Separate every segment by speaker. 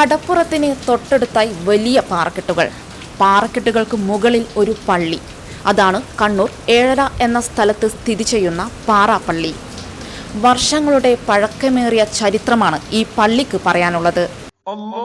Speaker 1: കടപ്പുറത്തിന് തൊട്ടടുത്തായി വലിയ പാറക്കെട്ടുകൾ. പാറക്കെട്ടുകൾക്ക് മുകളിൽ ഒരു പള്ളി. അതാണ് കണ്ണൂർ ഏഴര എന്ന സ്ഥലത്ത് സ്ഥിതി ചെയ്യുന്ന പാറാപ്പള്ളി. വർഷങ്ങളുടെ പഴക്കമേറിയ ചരിത്രമാണ് ഈ പള്ളിക്ക് പറയാനുള്ളത്.
Speaker 2: അമ്മോ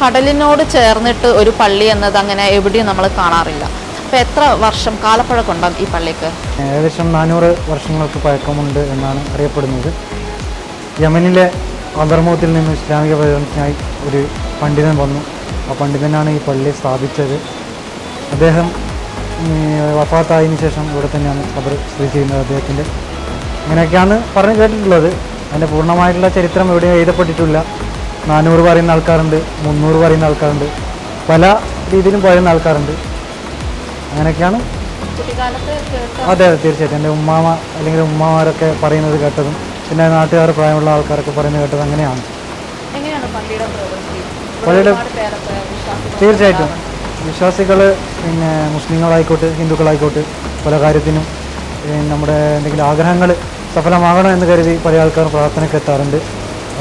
Speaker 1: കടലിനോട് ചേർന്നിട്ട് ഒരു പള്ളി എന്നത് അങ്ങനെ എവിടെയും നമ്മൾ കാണാറില്ല. അപ്പൊ എത്ര വർഷം കാലപ്പഴക്കമുണ്ടാകും ഈ പള്ളിക്ക്?
Speaker 3: ഏകദേശം നാനൂറ് വർഷങ്ങൾക്ക് പഴക്കമുണ്ട് എന്നാണ് അറിയപ്പെടുന്നത്. യമനിലെ അന്തർമുഖത്തിൽ നിന്ന് ഇസ്ലാമിക പ്രചരണത്തിനായി ഒരു പണ്ഡിതൻ വന്നു. ആ പണ്ഡിതനാണ് ഈ പള്ളി സ്ഥാപിച്ചത്. അദ്ദേഹം വഫാത്തായതിന് വഫാത്തായതിനു ശേഷം ഇവിടെ തന്നെയാണ് ഖബർ സ്ഥിതി ചെയ്യുന്നത് അദ്ദേഹത്തിന്റെ. അങ്ങനെയൊക്കെയാണ് പറഞ്ഞു കേട്ടിട്ടുള്ളത്. അതിന്റെ പൂർണമായിട്ടുള്ള ചരിത്രം എവിടെയും എഴുതപ്പെട്ടിട്ടില്ല. നാനൂറ് പറയുന്ന ആൾക്കാരുണ്ട് മുന്നൂറ് പറയുന്ന ആൾക്കാരുണ്ട് പല രീതിയിലും പറയുന്ന ആൾക്കാരുണ്ട്. അങ്ങനെയൊക്കെയാണ്. അതെ അതെ തീർച്ചയായിട്ടും. എന്റെ ഉമ്മാമ അല്ലെങ്കിൽ ഉമ്മമാരൊക്കെ പറയുന്നത് കേട്ടതും പിന്നെ നാട്ടുകാർ പ്രായമുള്ള ആൾക്കാരൊക്കെ പറയുന്നത് കേട്ടത് അങ്ങനെയാണ്.
Speaker 1: പള്ളിയുടെ
Speaker 3: തീർച്ചയായിട്ടും. വിശ്വാസികൾ പിന്നെ മുസ്ലിങ്ങളായിക്കോട്ടെ ഹിന്ദുക്കളായിക്കോട്ടെ പല കാര്യത്തിനും നമ്മുടെ എന്തെങ്കിലും ആഗ്രഹങ്ങൾ സഫലമാകണം എന്ന് കരുതി പല ആൾക്കാരും പ്രാർത്ഥനയ്ക്ക് എത്താറുണ്ട്.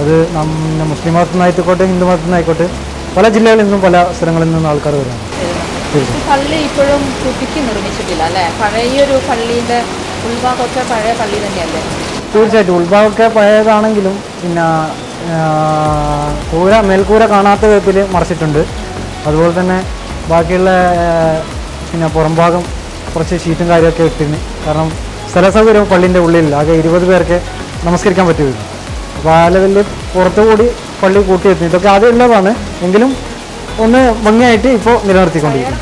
Speaker 3: അത് മുസ്ലിം മതത്തിൽ നിന്നായിക്കോട്ടെ ഹിന്ദു മതത്തിൽ നിന്നായിക്കോട്ടെ പല ജില്ലകളിൽ നിന്നും പല സ്ഥലങ്ങളിൽ നിന്നും ആൾക്കാർ വരുന്നു
Speaker 1: പള്ളി ഇപ്പോഴും പുതുക്കി നിർമ്മിച്ചിട്ടില്ല അല്ലേ? പഴയൊരു പള്ളിയുടെ ഉൾഭാഗമൊക്കെ പഴയ പള്ളി തന്നെയല്ലേ?
Speaker 3: തീർച്ചയായിട്ടും ഉൾഭാഗമൊക്കെ പഴയതാണെങ്കിലും പിന്നെ കൂര മേൽക്കൂര കാണാത്ത വിധത്തിൽ മറച്ചിട്ടുണ്ട്. അതുപോലെ തന്നെ ബാക്കിയുള്ള പിന്നെ പുറംഭാഗം കുറച്ച് ഷീറ്റും കാര്യമൊക്കെ ഇട്ടിരുന്നു. കാരണം സ്ഥല സൗകര്യം പള്ളിന്റെ ഉള്ളിൽ ആകെ ഇരുപത് പേർക്ക് നമസ്കരിക്കാൻ പറ്റുമല്ലോ ആ പുറത്തു കൂടി പള്ളി കൂട്ടിയെത്തി. ഇതൊക്കെ ആദ്യം ഉള്ളതാണ്. എങ്കിലും ഒന്ന് ഭംഗിയായിട്ട് ഇപ്പോൾ നിലനിർത്തിക്കൊണ്ടിരിക്കുന്നു.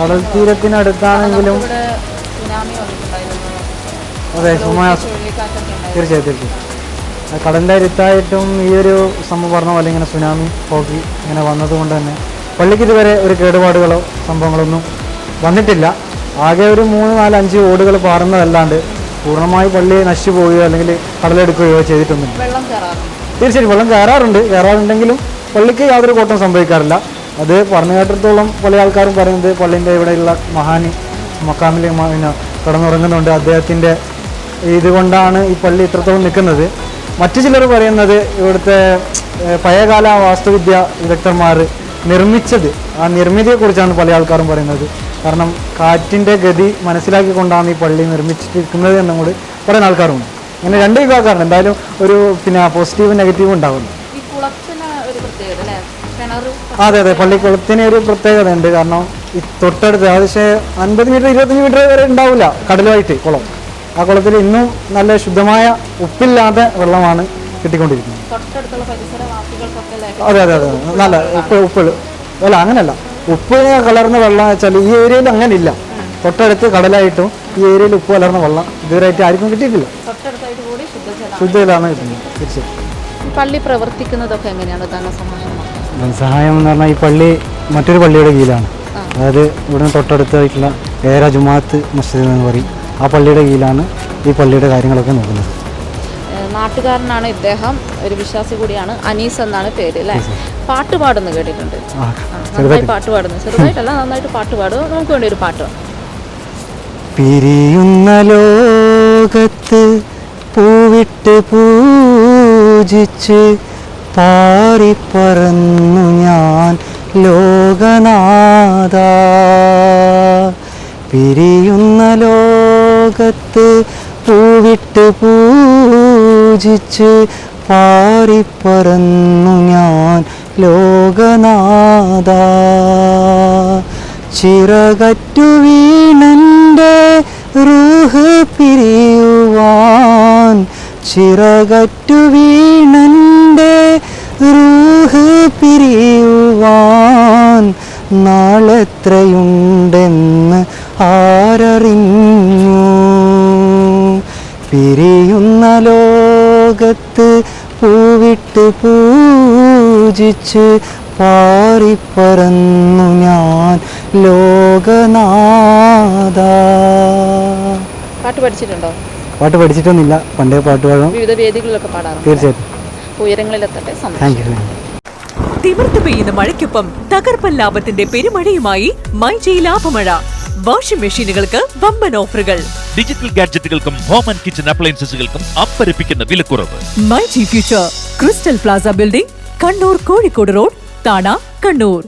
Speaker 1: കടൽ
Speaker 3: തീരത്തിനടുത്താണെങ്കിലും അതെ
Speaker 1: ഉണ്ടായിരുന്നു.
Speaker 3: തീർച്ചയായും കടലിന്റെ അരുത്തായിട്ടും ഈ ഒരു സംഭവം പറഞ്ഞ പോലെ ഇങ്ങനെ സുനാമി പോക്കി ഇങ്ങനെ വന്നതുകൊണ്ട് തന്നെ പള്ളിക്ക് ഇതുവരെ ഒരു കേടുപാടുകളോ സംഭവങ്ങളൊന്നും വന്നിട്ടില്ല. ആകെ ഒരു മൂന്ന് നാല് അഞ്ച് ഓടുകൾ പാറുന്നതല്ലാണ്ട് പൂർണമായി പള്ളി നശിച്ചു പോവുകയോ അല്ലെങ്കിൽ കടലെടുക്കുകയോ ചെയ്തിട്ടുണ്ട്
Speaker 1: വെള്ളം കയറാറുണ്ട്.
Speaker 3: തീർച്ചയായും വെള്ളം കയറാറുണ്ട്. കയറാറുണ്ടെങ്കിലും പള്ളിക്ക് യാതൊരു കോട്ടം സംഭവിക്കാറില്ല. അത് പറഞ്ഞു കേട്ടിടത്തോളം പല ആൾക്കാരും പറയുന്നത് പള്ളിന്റെ ഇവിടെയുള്ള മഹാനി മക്കാമിലെ പിന്നെ കിടന്നുറങ്ങുന്നുണ്ട്. അദ്ദേഹത്തിന്റെ ഇതുകൊണ്ടാണ് ഈ പള്ളി ഇത്രത്തോളം നിൽക്കുന്നത്. മറ്റു ചിലർ പറയുന്നത് ഇവിടുത്തെ പഴയകാല വാസ്തുവിദ്യ വിദഗ്ധന്മാർ നിർമ്മിച്ചത്. ആ നിർമ്മിതിയെക്കുറിച്ചാണ് പല ആൾക്കാരും പറയുന്നത്. കാരണം കാറ്റിന്റെ ഗതി മനസ്സിലാക്കിക്കൊണ്ടാണ് ഈ പള്ളി നിർമ്മിച്ചിരിക്കുന്നത് എന്നും കൂടി പറയുന്ന ആൾക്കാരുണ്ട്. അങ്ങനെ രണ്ട് വിഭാഗക്കാരുണ്ട്. എന്തായാലും ഒരു പിന്നെ പോസിറ്റീവും നെഗറ്റീവും ഉണ്ടാകുന്നു അതെ അതെ. പള്ളിക്കുളത്തിന് ഒരു പ്രത്യേകത ഉണ്ട് കാരണം ഈ തൊട്ടടുത്ത് ഏകദേശം അൻപത് മീറ്റർ ഇരുപത്തഞ്ച് മീറ്റർ വരെ ഉണ്ടാവില്ല കടലുമായിട്ട് കുളം. ആ കുളത്തിൽ ഇന്നും നല്ല ശുദ്ധമായ ഉപ്പില്ലാത്ത വെള്ളമാണ് കിട്ടിക്കൊണ്ടിരിക്കുന്നത്. അതെ അതെ അതെ. നല്ല ഉപ്പ് ഉപ്പ്. അല്ല അങ്ങനല്ല ഉപ്പ് കലർന്ന വെള്ളം വെച്ചാൽ ഈ ഏരിയയിൽ അങ്ങനെ ഇല്ല തൊട്ടടുത്ത് കടലായിട്ടും ഈ ഏരിയയിൽ ഉപ്പ് കലർന്ന വെള്ളം ഇതുവരെയായിട്ട് ആർക്കും കിട്ടിയിട്ടില്ല.
Speaker 1: തൊട്ടടുത്തായിട്ട് കൂടി ശുദ്ധജലം
Speaker 3: ശുദ്ധയിലാണ് കിട്ടുന്നത് തീർച്ചയായും.
Speaker 1: പള്ളി പ്രവർത്തിക്കുന്നതൊക്കെ എങ്ങനെയാണ്? ധനസമാഹരണം
Speaker 3: സഹായം എന്ന് പറഞ്ഞാൽ ഈ പള്ളി മറ്റൊരു പള്ളിയുടെ കീഴിലാണ്. അതായത് ഇവിടുന്ന് തൊട്ടടുത്തായിട്ടുള്ള ഏര ജുമാത്ത് മസ്ജിദ് എന്ന് പറയും. ആ പള്ളിയുടെ കീഴിലാണ് ഈ പള്ളിയുടെ കാര്യങ്ങളൊക്കെ നോക്കുന്നത്.
Speaker 1: നാട്ടുകാരനാണ് ഇദ്ദേഹം. ഒരു വിശ്വാസി കൂടിയാണ്. അനീസ് എന്നാണ് പേര് അല്ലേ? പാട്ട് പാടുന്നു കേട്ടിട്ടുണ്ട്. നന്നായി പാട്ട് പാടുന്നു. ചെറുതായിട്ടല്ല നന്നായിട്ട് പാട്ട് പാടും. നമുക്ക് വേണ്ടി ഒരു പാട്ട്.
Speaker 3: പിരിയുന്ന ലോകത്ത് പൂവിട്ട് പൂജിച്ച് പാറിപ്പറന്നു ഞാൻ ലോകനാഥ. പിരിയുന്ന ലോകത്ത് പൂവിട്ട് പൂജിച്ച് പാറിപ്പറന്നു ഞാൻ ലോകനാഥ. ചിറകറ്റു വീണന്റെ
Speaker 4: റൂഹ് പിരിയുവാൻ. ചിറകറ്റു വീണന്റെ റൂഹ് പിരിയുവാൻ. നാളെത്രയുണ്ടെന്ന് ആരറിഞ്ഞു. പിരിയുന്ന ലോകത്ത് പൂവിട്ട് പൂജിച്ച് പാറിപ്പറന്നു ഞാൻ ലോകനാഥ.
Speaker 1: പാട്ട് പഠിച്ചിട്ടുണ്ടോ?
Speaker 4: പാട്ട് പഠിച്ചിട്ടൊന്നുമില്ല. പണ്ടേ പാട്ട് പാടും.
Speaker 1: വിവിധ വേദികളിലൊക്കെ പാടാറുണ്ട്
Speaker 4: തീർച്ചയായിട്ടും.
Speaker 1: ഉയരങ്ങളിലെത്തട്ടെ
Speaker 4: താങ്ക് യു
Speaker 5: തിമിർത്ത് പെയ്യുന്ന മഴയ്ക്കൊപ്പം തകർപ്പൻ ലാഭത്തിന്റെ പെരുമഴയുമായി മൈജി ലാഭമഴ. വാഷിംഗ് മെഷീനുകൾക്ക് വമ്പൻ ഓഫറുകൾ.
Speaker 6: ഡിജിറ്റൽ ഗാഡ്ജറ്റുകൾക്കും ഹോം ആൻഡ് കിച്ചൺ അപ്ലയൻസസുകൾക്കും അമ്പരപ്പിക്കുന്ന വിലക്കുറവ്.
Speaker 5: MyG future crystal plaza building Kannur Kozhikode road Thana Kannur